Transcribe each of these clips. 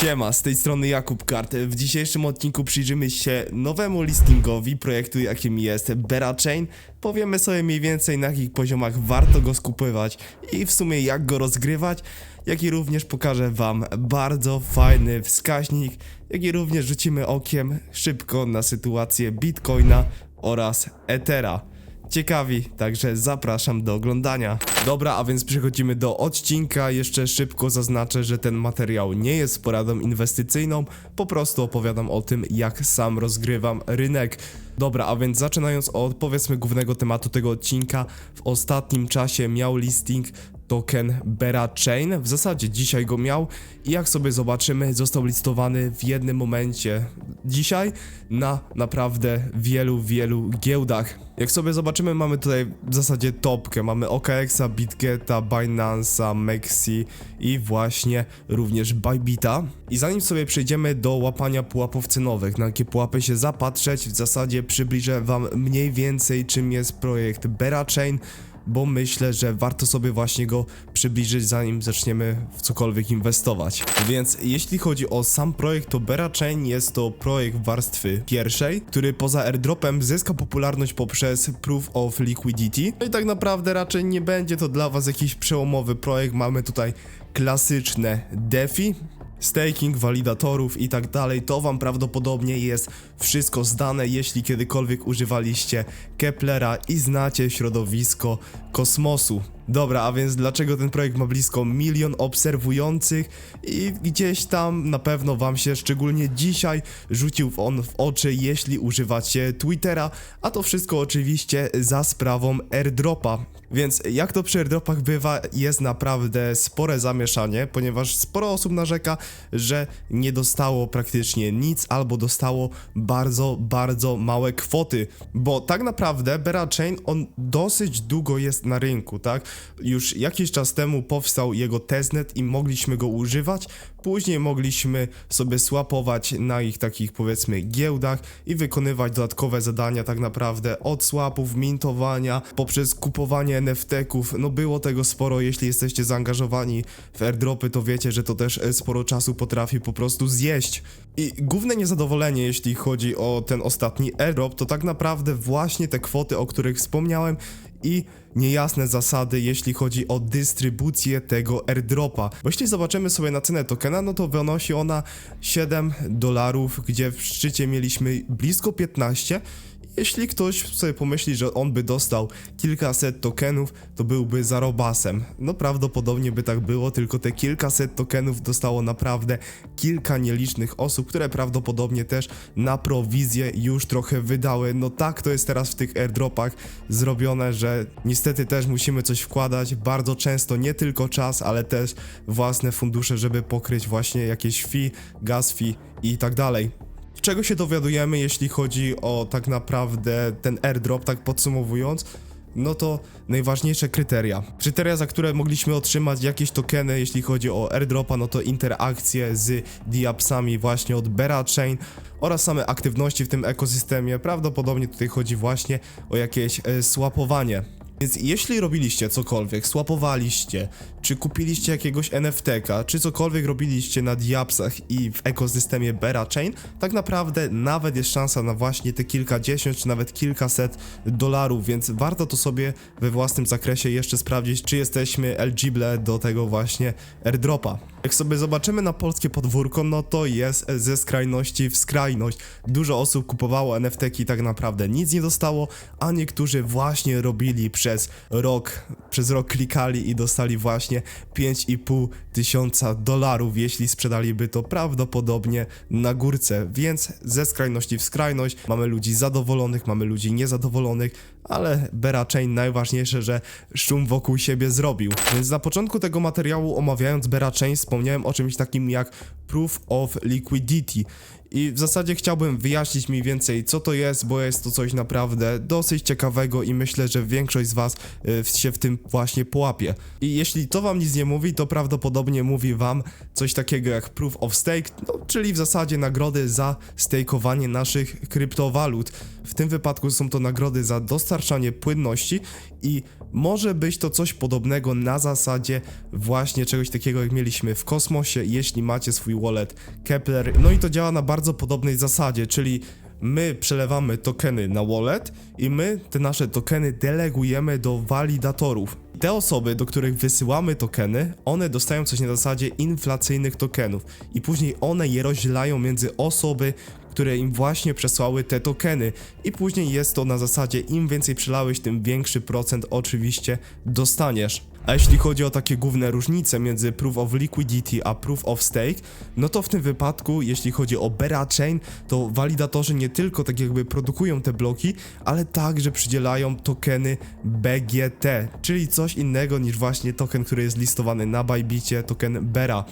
Siema, z tej strony Jakub Kart. W dzisiejszym odcinku przyjrzymy się nowemu listingowi projektu, jakim jest Berachain. Powiemy sobie mniej więcej na jakich poziomach warto go skupywać i w sumie jak go rozgrywać, jak i również pokażę wam bardzo fajny wskaźnik, jak i również rzucimy okiem szybko na sytuację Bitcoina oraz Ethera. Ciekawi, także zapraszam do oglądania. Dobra, a więc przechodzimy do odcinka. Jeszcze szybko zaznaczę, że ten materiał nie jest poradą inwestycyjną, po prostu opowiadam o tym, jak sam rozgrywam rynek. Dobra, a więc zaczynając od powiedzmy głównego tematu tego odcinka, w ostatnim czasie miał listing token Bera Chain. W zasadzie dzisiaj go miał i jak sobie zobaczymy, został listowany w jednym momencie dzisiaj na naprawdę wielu, wielu giełdach. Jak sobie zobaczymy, mamy tutaj w zasadzie topkę. Mamy OKX-a, BitGeta, Binance'a, Mexi i właśnie również Bybita. I zanim sobie przejdziemy do łapania pułapów cenowych, na jakie pułapy się zapatrzeć, w zasadzie przybliżę wam mniej więcej czym jest projekt Bera Chain bo myślę, że warto sobie właśnie go przybliżyć, zanim zaczniemy w cokolwiek inwestować. Więc jeśli chodzi o sam projekt, to Bera Chain jest to projekt warstwy pierwszej, który poza airdropem zyska popularność poprzez Proof of Liquidity. No i tak naprawdę raczej nie będzie to dla was jakiś przełomowy projekt. Mamy tutaj klasyczne DeFi, staking, walidatorów i tak dalej, to wam prawdopodobnie jest wszystko zdane, jeśli kiedykolwiek używaliście Keplera i znacie środowisko kosmosu. Dobra, a więc dlaczego ten projekt ma blisko milion obserwujących i gdzieś tam na pewno wam się szczególnie dzisiaj rzucił on w oczy, jeśli używacie Twittera, a to wszystko oczywiście za sprawą airdropa. Więc jak to przy airdropach bywa, jest naprawdę spore zamieszanie, ponieważ sporo osób narzeka, że nie dostało praktycznie nic albo dostało bardzo, bardzo małe kwoty, bo tak naprawdę Bera Chain on dosyć długo jest na rynku, tak? Już jakiś czas temu powstał jego testnet i mogliśmy go używać, później mogliśmy sobie swapować na ich takich powiedzmy giełdach i wykonywać dodatkowe zadania tak naprawdę od swapów, mintowania, poprzez kupowanie NFT-ków, no było tego sporo, jeśli jesteście zaangażowani w airdropy, to wiecie, że to też e, sporo czasu potrafi po prostu zjeść. I główne niezadowolenie, jeśli chodzi o ten ostatni airdrop, to tak naprawdę właśnie te kwoty, o których wspomniałem i niejasne zasady, jeśli chodzi o dystrybucję tego airdropa. Bo jeśli zobaczymy sobie na cenę tokena, no to wynosi ona 7 dolarów, gdzie w szczycie mieliśmy blisko 15. Jeśli ktoś sobie pomyśli, że on by dostał kilkaset tokenów, to byłby zarobasem. No prawdopodobnie by tak było, tylko te kilkaset tokenów dostało naprawdę kilka nielicznych osób, które prawdopodobnie też na prowizję już trochę wydały. No tak to jest teraz w tych airdropach zrobione, że niestety też musimy coś wkładać, bardzo często nie tylko czas, ale też własne fundusze, żeby pokryć właśnie jakieś fee, gas fee i tak dalej. Czego się dowiadujemy, jeśli chodzi o tak naprawdę ten airdrop, tak podsumowując? No to najważniejsze kryteria. Kryteria, za które mogliśmy otrzymać jakieś tokeny, jeśli chodzi o airdropa, no to interakcje z diapsami właśnie od Bera Chain oraz same aktywności w tym ekosystemie. Prawdopodobnie tutaj chodzi właśnie o jakieś e, swapowanie. Więc jeśli robiliście cokolwiek, swapowaliście, czy kupiliście jakiegoś NFT-ka, czy cokolwiek robiliście na Diapsach i w ekosystemie Bera Chain, tak naprawdę nawet jest szansa na właśnie te kilkadziesiąt, czy nawet kilkaset dolarów, więc warto to sobie we własnym zakresie jeszcze sprawdzić, czy jesteśmy eligible do tego właśnie airdropa. Jak sobie zobaczymy na polskie podwórko, no to jest ze skrajności w skrajność. Dużo osób kupowało NFT-ki i tak naprawdę nic nie dostało, a niektórzy właśnie robili przez rok, przez rok klikali i dostali właśnie 5,5 tysiąca dolarów, jeśli sprzedaliby to prawdopodobnie na górce. Więc ze skrajności w skrajność mamy ludzi zadowolonych, mamy ludzi niezadowolonych, ale Bera Chain najważniejsze, że szum wokół siebie zrobił. Więc na początku tego materiału omawiając Bera Chain wspomniałem o czymś takim jak Proof of Liquidity. I w zasadzie chciałbym wyjaśnić mniej więcej, co to jest, bo jest to coś naprawdę dosyć ciekawego i myślę, że większość z Was y, się w tym właśnie połapie. I jeśli to Wam nic nie mówi, to prawdopodobnie mówi Wam coś takiego jak Proof of Stake, no, czyli w zasadzie nagrody za stakeowanie naszych kryptowalut. W tym wypadku są to nagrody za dostarczanie płynności i może być to coś podobnego na zasadzie właśnie czegoś takiego jak mieliśmy w kosmosie, jeśli macie swój wallet Kepler. No i to działa na bardzo podobnej zasadzie, czyli my przelewamy tokeny na wallet i my te nasze tokeny delegujemy do walidatorów. Te osoby, do których wysyłamy tokeny, one dostają coś na zasadzie inflacyjnych tokenów i później one je rozdzielają między osoby, które im właśnie przesłały te tokeny i później jest to na zasadzie im więcej przelałeś, tym większy procent oczywiście dostaniesz. A jeśli chodzi o takie główne różnice między Proof of Liquidity a Proof of Stake, no to w tym wypadku, jeśli chodzi o Bera Chain, to walidatorzy nie tylko tak jakby produkują te bloki, ale także przydzielają tokeny BGT, czyli coś innego niż właśnie token, który jest listowany na Bybicie, token Bera.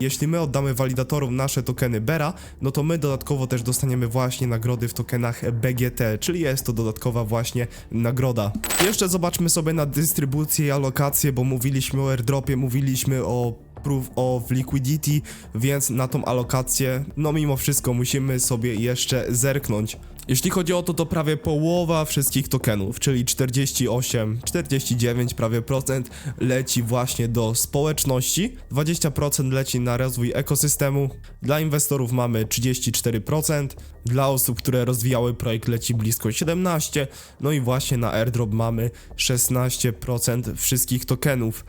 Jeśli my oddamy walidatorom nasze tokeny Bera, no to my dodatkowo też dostaniemy właśnie nagrody w tokenach BGT, czyli jest to dodatkowa właśnie nagroda. Jeszcze zobaczmy sobie na dystrybucję i alokację, bo mówiliśmy o airdropie, mówiliśmy o Proof of Liquidity, więc na tą alokację, no mimo wszystko musimy sobie jeszcze zerknąć. Jeśli chodzi o to, to prawie połowa wszystkich tokenów, czyli 48, 49 prawie procent leci właśnie do społeczności, 20% leci na rozwój ekosystemu, dla inwestorów mamy 34%, dla osób, które rozwijały projekt leci blisko 17, no i właśnie na airdrop mamy 16% wszystkich tokenów.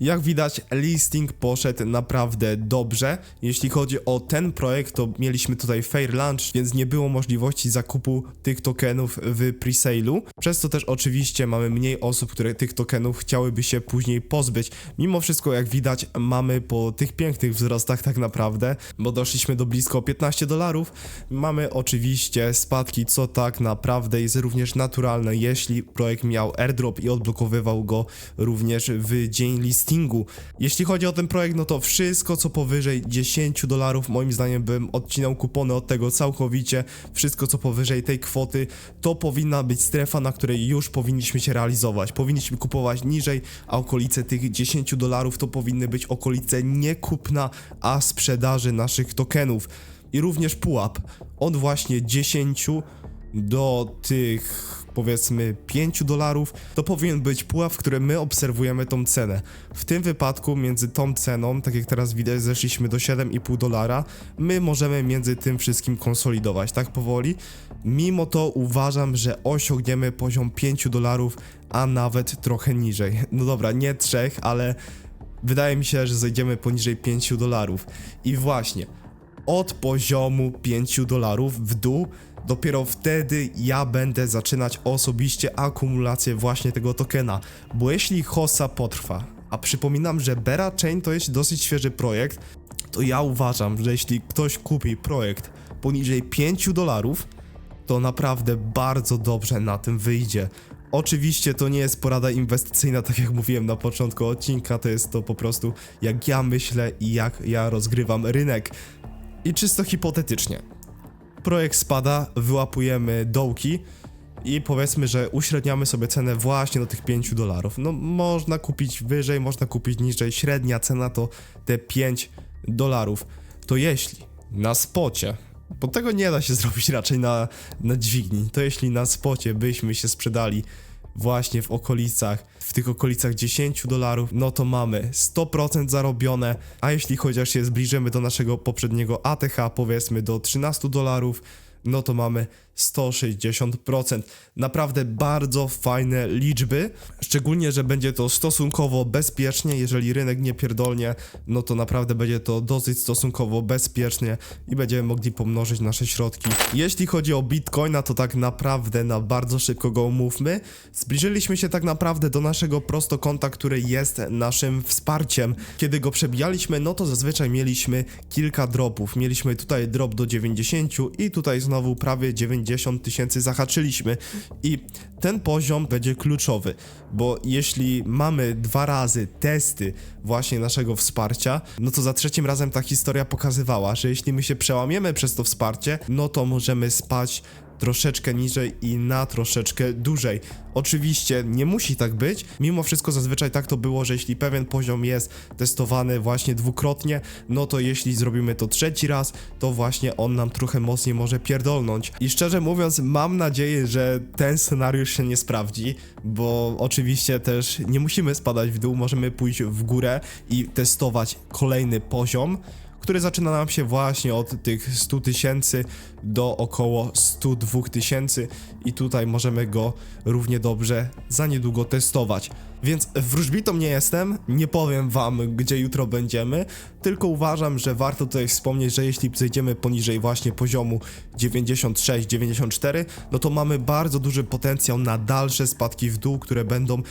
Jak widać, listing poszedł naprawdę dobrze. Jeśli chodzi o ten projekt, to mieliśmy tutaj fair launch, więc nie było możliwości zakupu tych tokenów w presale'u. Przez to też oczywiście mamy mniej osób, które tych tokenów chciałyby się później pozbyć. Mimo wszystko, jak widać, mamy po tych pięknych wzrostach tak naprawdę, bo doszliśmy do blisko 15 dolarów. Mamy oczywiście spadki, co tak naprawdę jest również naturalne, jeśli projekt miał airdrop i odblokowywał go również w dzień listingu. Jeśli chodzi o ten projekt, no to wszystko co powyżej 10 dolarów, moim zdaniem bym odcinał kupony od tego całkowicie. Wszystko co powyżej tej kwoty, to powinna być strefa, na której już powinniśmy się realizować. Powinniśmy kupować niżej, a okolice tych 10 dolarów to powinny być okolice nie kupna, a sprzedaży naszych tokenów. I również pułap od właśnie 10 do tych powiedzmy 5 dolarów, to powinien być pułap, w którym my obserwujemy tą cenę. W tym wypadku między tą ceną, tak jak teraz widać, zeszliśmy do 7,5 dolara, my możemy między tym wszystkim konsolidować, tak powoli. Mimo to uważam, że osiągniemy poziom 5 dolarów, a nawet trochę niżej. No dobra, nie 3, ale wydaje mi się, że zejdziemy poniżej 5 dolarów. I właśnie, od poziomu 5 dolarów w dół dopiero wtedy ja będę zaczynać osobiście akumulację właśnie tego tokena, bo jeśli Hossa potrwa, a przypominam, że Bera Chain to jest dosyć świeży projekt, to ja uważam, że jeśli ktoś kupi projekt poniżej 5 dolarów, to naprawdę bardzo dobrze na tym wyjdzie. Oczywiście to nie jest porada inwestycyjna, tak jak mówiłem na początku odcinka, to jest to po prostu jak ja myślę i jak ja rozgrywam rynek. I czysto hipotetycznie. Projekt spada, wyłapujemy dołki i powiedzmy, że uśredniamy sobie cenę właśnie do tych 5 dolarów. No można kupić wyżej, można kupić niżej. Średnia cena to te 5 dolarów. To jeśli na spocie, bo tego nie da się zrobić raczej na, na dźwigni, to jeśli na spocie byśmy się sprzedali właśnie w okolicach, w tych okolicach 10 dolarów, no to mamy 100% zarobione, a jeśli chociaż się zbliżymy do naszego poprzedniego ATH, powiedzmy do 13 dolarów, no to mamy 160%. Naprawdę bardzo fajne liczby, szczególnie, że będzie to stosunkowo bezpiecznie, jeżeli rynek nie pierdolnie, no to naprawdę będzie to dosyć stosunkowo bezpiecznie i będziemy mogli pomnożyć nasze środki. Jeśli chodzi o Bitcoina, to tak naprawdę na bardzo szybko go omówmy. Zbliżyliśmy się tak naprawdę do naszego prostokąta, który jest naszym wsparciem. Kiedy go przebijaliśmy, no to zazwyczaj mieliśmy kilka dropów. Mieliśmy tutaj drop do 90 i tutaj znowu prawie 90 tysięcy zahaczyliśmy. I ten poziom będzie kluczowy, bo jeśli mamy dwa razy testy właśnie naszego wsparcia, no to za trzecim razem ta historia pokazywała, że jeśli my się przełamiemy przez to wsparcie, no to możemy spać troszeczkę niżej i na troszeczkę dłużej. Oczywiście nie musi tak być, mimo wszystko zazwyczaj tak to było, że jeśli pewien poziom jest testowany właśnie dwukrotnie, no to jeśli zrobimy to trzeci raz, to właśnie on nam trochę mocniej może pierdolnąć. I szczerze mówiąc, mam nadzieję, że ten scenariusz się nie sprawdzi, bo oczywiście też nie musimy spadać w dół, możemy pójść w górę i testować kolejny poziom który zaczyna nam się właśnie od tych 100 tysięcy do około 102 tysięcy i tutaj możemy go równie dobrze za niedługo testować. Więc wróżbitą nie jestem, nie powiem wam gdzie jutro będziemy, tylko uważam, że warto tutaj wspomnieć, że jeśli zejdziemy poniżej właśnie poziomu 96-94, no to mamy bardzo duży potencjał na dalsze spadki w dół, które będą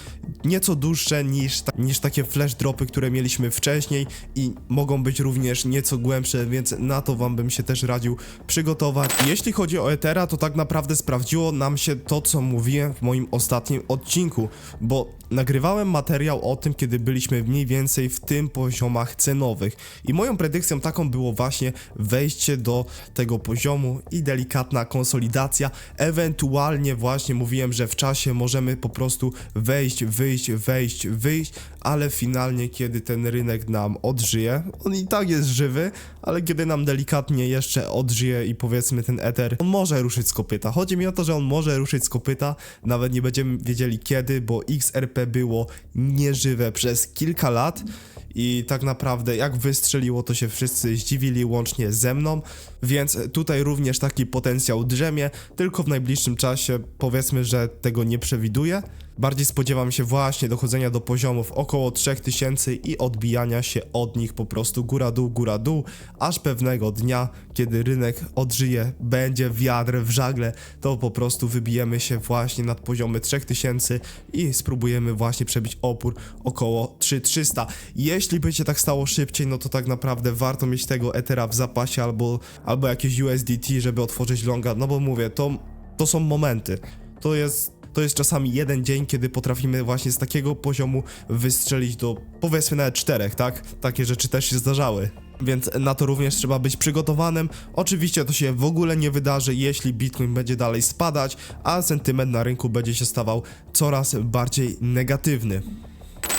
nieco dłuższe niż, ta, niż takie flash dropy, które mieliśmy wcześniej i mogą być również nieco głębsze, więc na to wam bym się też radził przygotować. Jeśli chodzi o Ethera, to tak naprawdę sprawdziło nam się to, co mówiłem w moim ostatnim odcinku, bo nagrywałem materiał o tym, kiedy byliśmy mniej więcej w tym poziomach cenowych. I moją predykcją taką było właśnie wejście do tego poziomu i delikatna konsolidacja, ewentualnie właśnie mówiłem, że w czasie możemy po prostu wejść, wyjść, wejść, wyjść, ale finalnie kiedy ten rynek nam odżyje, on i tak jest żywy, ale kiedy nam delikatnie jeszcze odżyje i powiedzmy ten Ether, on może ruszyć z kopyta. Chodzi mi o to, że on może ruszyć z kopyta, nawet nie będziemy wiedzieli kiedy, bo XRP było nieżywe przez kilka lat i tak naprawdę jak wystrzeliło to się wszyscy zdziwili łącznie ze mną, więc tutaj również taki potencjał drzemie, tylko w najbliższym czasie powiedzmy, że tego nie przewiduję. Bardziej spodziewam się właśnie dochodzenia do poziomów około 3000 i odbijania się od nich po prostu góra-dół, góra-dół, aż pewnego dnia, kiedy rynek odżyje, będzie wiatr w żagle, to po prostu wybijemy się właśnie nad poziomy 3000 i spróbujemy właśnie przebić opór około 3300. Jeśli by się tak stało szybciej, no to tak naprawdę warto mieć tego Ethera w zapasie albo, albo jakieś USDT, żeby otworzyć longa, no bo mówię, to, to są momenty. To jest to jest czasami jeden dzień, kiedy potrafimy właśnie z takiego poziomu wystrzelić do powiedzmy nawet czterech, tak? Takie rzeczy też się zdarzały. Więc na to również trzeba być przygotowanym. Oczywiście to się w ogóle nie wydarzy, jeśli Bitcoin będzie dalej spadać, a sentyment na rynku będzie się stawał coraz bardziej negatywny.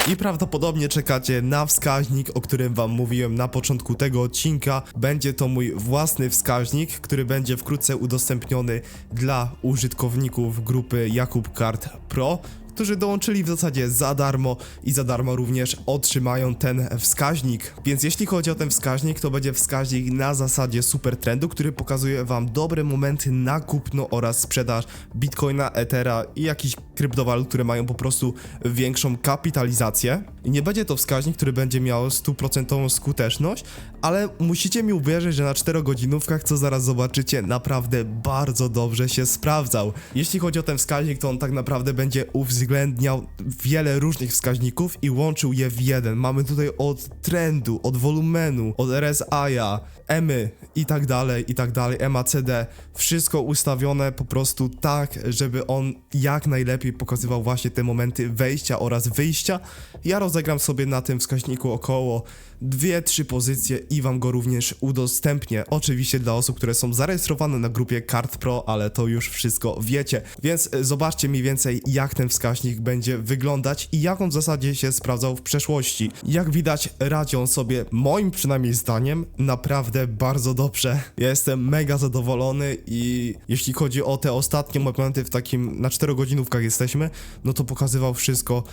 I prawdopodobnie czekacie na wskaźnik, o którym wam mówiłem na początku tego odcinka. Będzie to mój własny wskaźnik, który będzie wkrótce udostępniony dla użytkowników grupy Jakub Card Pro którzy dołączyli w zasadzie za darmo i za darmo również otrzymają ten wskaźnik. Więc jeśli chodzi o ten wskaźnik, to będzie wskaźnik na zasadzie super trendu, który pokazuje wam dobre momenty na kupno oraz sprzedaż Bitcoina, Ethera i jakichś kryptowalut, które mają po prostu większą kapitalizację. Nie będzie to wskaźnik, który będzie miał stuprocentową skuteczność, ale musicie mi uwierzyć, że na 4 godzinówkach, co zaraz zobaczycie, naprawdę bardzo dobrze się sprawdzał. Jeśli chodzi o ten wskaźnik, to on tak naprawdę będzie uwzględniał wiele różnych wskaźników i łączył je w jeden. Mamy tutaj od trendu, od wolumenu, od RSI-a, EMY i tak dalej, i tak dalej, MACD. Wszystko ustawione po prostu tak, żeby on jak najlepiej pokazywał właśnie te momenty wejścia oraz wyjścia. Ja rozegram sobie na tym wskaźniku około 2-3 pozycje i wam go również udostępnię. Oczywiście dla osób, które są zarejestrowane na grupie Card Pro, ale to już wszystko wiecie. Więc e, zobaczcie mniej więcej jak ten wskaźnik będzie wyglądać i jak on w zasadzie się sprawdzał w przeszłości. Jak widać radzi on sobie, moim przynajmniej zdaniem, naprawdę bardzo dobrze. Ja jestem mega zadowolony i jeśli chodzi o te ostatnie momenty w takim, na 4 godzinówkach jesteśmy, no to pokazywał wszystko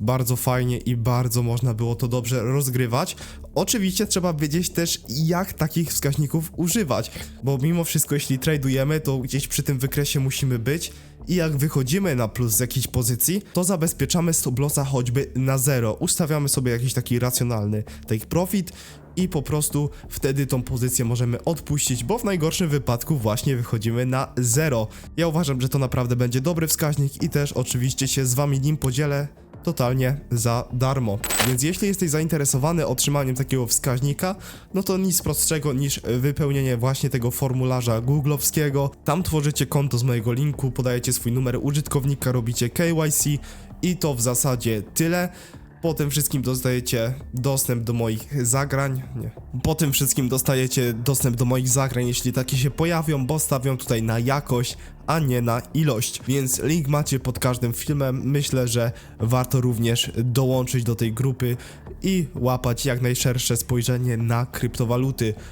bardzo fajnie i bardzo można było to dobrze rozgrywać. Oczywiście trzeba wiedzieć też, jak takich wskaźników używać, bo mimo wszystko, jeśli tradujemy, to gdzieś przy tym wykresie musimy być. I jak wychodzimy na plus z jakiejś pozycji, to zabezpieczamy stop lossa choćby na zero. Ustawiamy sobie jakiś taki racjonalny take profit i po prostu wtedy tą pozycję możemy odpuścić, bo w najgorszym wypadku właśnie wychodzimy na zero. Ja uważam, że to naprawdę będzie dobry wskaźnik i też oczywiście się z wami nim podzielę totalnie za darmo. Więc jeśli jesteś zainteresowany otrzymaniem takiego wskaźnika, no to nic prostszego niż wypełnienie właśnie tego formularza googlowskiego. Tam tworzycie konto z mojego linku, podajecie swój numer użytkownika, robicie KYC i to w zasadzie tyle. Po tym wszystkim dostajecie dostęp do moich zagrań. Nie. Po tym wszystkim dostajecie dostęp do moich zagrań, jeśli takie się pojawią, bo stawiam tutaj na jakość, a nie na ilość. Więc link macie pod każdym filmem. Myślę, że warto również dołączyć do tej grupy i łapać jak najszersze spojrzenie na kryptowaluty.